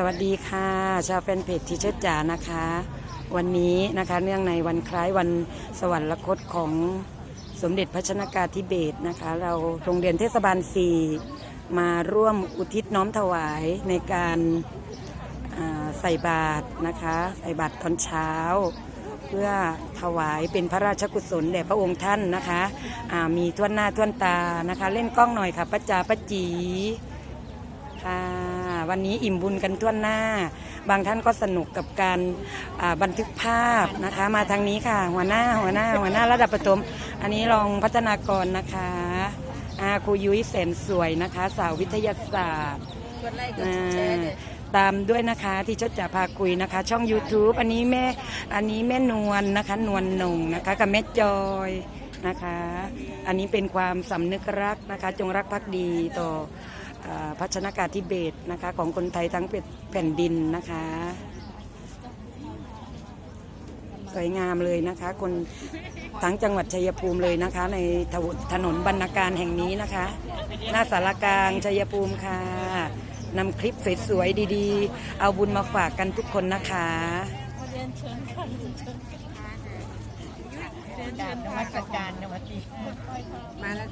สวัสดีค่ะ ชาวแฟนเพจทีเชอร์จ๋านะคะ วันนี้นะคะเนื่องในวันคล้ายวันสวรรคตของสมเด็จพระชนากาธิเบศนะคะ เราโรงเรียนเทศบาล4มาร่วมอุทิศน้อมถวายในการใส่บาตรนะคะ ใส่บาตรตอนเช้า เพื่อถวายเป็นพระราชกุศลแด่พระองค์ท่านนะคะอ่ามีทวนหน้าทวนตานะคะ เล่นกล้องหน่อยค่ะป้าจาป้าจีค่ะ วันนี้อิ่มบุญกันทั่วหน้า บางท่านก็สนุกกับการอ่าบันทึกภาพนะคะ มาทางนี้ค่ะ หัวหน้าหัวหน้าหัวหน้าระดับประถม อันนี้รองพัฒนากรนะคะอาครูยุ้ยแสนสวยนะคะ สาววิทยาศาสตร์กดไลค์กดอ่แชร์าเลยตามด้วยนะคะที่ชดจะพาคุยนะคะ ช่อง YouTube อันนี้แม่อันนี้แม่นวลนะคะ นวลหนงนะคะ กับแม่จอยนะคะ อันนี้เป็นความสำนึกรักนะคะ จงรักภักดีต่ออ่า พระชนากาธิเบศรนะคะของคนไทยทั้งแผ่นดินนะคะ สวยงามเลยนะคะ คนทั้งจังหวัดชัยภูมิเลยนะคะ ในถวถนนบรรณาการแห่งนี้นะคะ หน้าสารกลางชัยภูมิค่ะนำคลิปสวยๆดีๆ เอาบุญมาฝากกันทุกคนนะคะเรียนเชิญค่ะเรียนเชิญค่ะเรียนเชิญนมัสการนวัตดีมาแล้ว